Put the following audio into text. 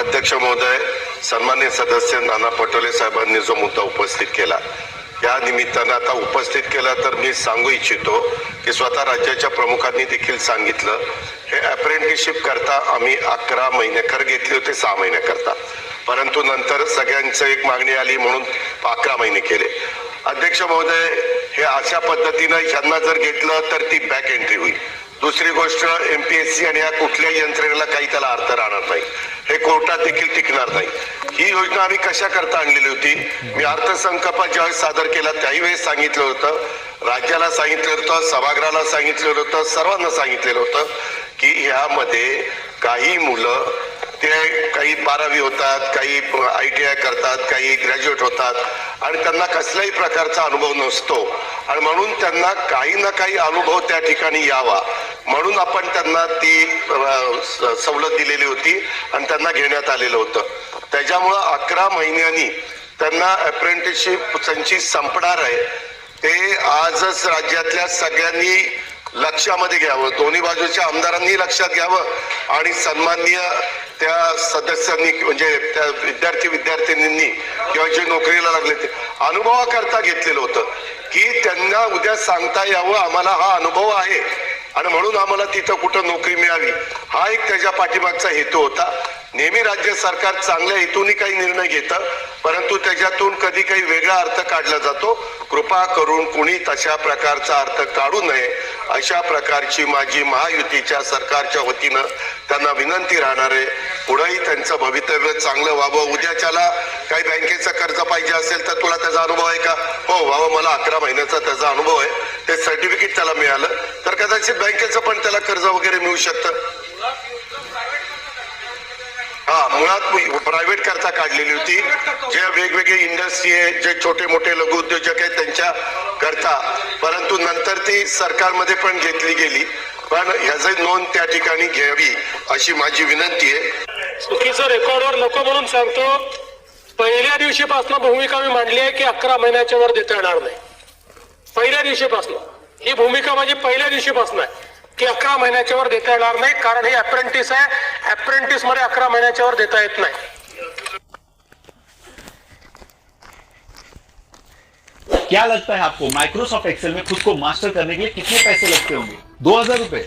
अध्यक्ष महोदय सन्मान्य सदस्य नाना पटोले साहेबांनी जो मुद्दा उपस्थित केला या निमित्तानं आता उपस्थित केला तर मी सांगू इच्छितो की स्वतः राज्याच्या प्रमुखांनी देखील सांगितलं हे अप्रेंटिसशिप करता आम्ही अकरा महिन्याकर घेतले होते सहा महिन्याकरता परंतु नंतर सगळ्यांचं एक मागणी आली म्हणून अकरा महिने केले. अध्यक्ष महोदय हे अशा पद्धतीनं ह्यांना जर घेतलं तर ती बॅक एंट्री होईल. दुसरी गोष्ट एम पी एस सी आणि या कुठल्याही यंत्रणेला काही त्याला अर्थ राहणार नाही. हे कोर्टात देखील टिकणार नाही. ही योजना आम्ही कशा करता आणलेली होती? मी अर्थसंकल्प ज्यावेळेस सादर केला त्याही वेळेस सांगितलं होतं. राज्याला सांगितलं होतं सभागृहाला सांगितलेलं होतं सर्वांना सांगितलेलं होतं की ह्यामध्ये काही मुलं ते काही बारावी होतात काही आय टी आय करतात काही ग्रॅज्युएट होतात आणि त्यांना कसल्याही प्रकारचा अनुभव नसतो. आणि म्हणून त्यांना काही ना काही अनुभव त्या ठिकाणी यावा. म्हणून आपण त्यांना ती स- सवलत दिलेली होती आणि त्यांना घेण्यात आलेलं होतं. त्याच्यामुळं अकरा महिन्यांनी त्यांना अप्रेंटिसशिप त्यांची संपणार आहे. ते आजच राज्यातल्या सगळ्यांनी लक्षामध्ये घ्यावं. दोन्ही बाजूच्या आमदारांनी लक्षात घ्यावं आणि सन्माननीय त्या सदस्यांनी म्हणजे त्या विद्यार्थी विद्यार्थिनींनी किंवा जे नोकरीला लागले ते अनुभवाकरता घेतलेलं होतं की त्यांना उद्या सांगता यावं. आम्हाला हा अनुभव आहे. आणि म्हणून आम्हाला तिथं कुठं नोकरी मिळावी हा एक त्याच्या पाठीमागचा हेतू होता. नेहमी राज्य सरकार चांगल्या हेतूने काही निर्णय घेतं परंतु त्याच्यातून कधी काही वेगळा अर्थ काढला जातो. कृपा करून कुणी तशा प्रकारचा अर्थ काढू नये. अशा प्रकारची माझी महायुतीच्या सरकारच्या वतीनं त्यांना विनंती राहणार आहे. पुढेही त्यांचं भवितव्य चांगलं व्हावं. उद्याच्याला काही बँकेचं कर्ज पाहिजे असेल तर तुला त्याचा अनुभव आहे का? हो व्हावं. मला अकरा महिन्याचा त्याचा अनुभव आहे. ते सर्टिफिकेट त्याला मिळालं. तर कदाचित बँकेचं पण त्याला कर्ज वगैरे मिळू शकतं. मुळात प्रायव्हेट करता काढलेली होती. जे वेगवेगळे इंडस्ट्री आहे जे छोटे मोठे लघु उद्योजक आहेत त्यांच्या करता. परंतु नंतर ती सरकारमध्ये पण घेतली गेली. पण ह्याची नोंद त्या ठिकाणी घ्यावी अशी माझी विनंती आहे. चुकीचं रेकॉर्डवर नको म्हणून सांगतो पहिल्या दिवशीपासून भूमिका मी मांडली आहे की अकरा महिन्याच्या वर देता येणार नाही. पहिल्या दिवशीपासून. ही भूमिका माझी पहिल्या दिवशीपासून आहे की अकरा महिन्याच्या वर देता येणार नाही कारण हे अप्रेंटिस आहे. अप्रेंटिसमध्ये अकरा महिन्याच्या वर देता येत नाही. क्या लगता है आपको? माइक्रोसॉफ्ट एक्सेल में खुद को मास्टर करने के लिए कितने पैसे लगते होंगे? दो हजार रुपए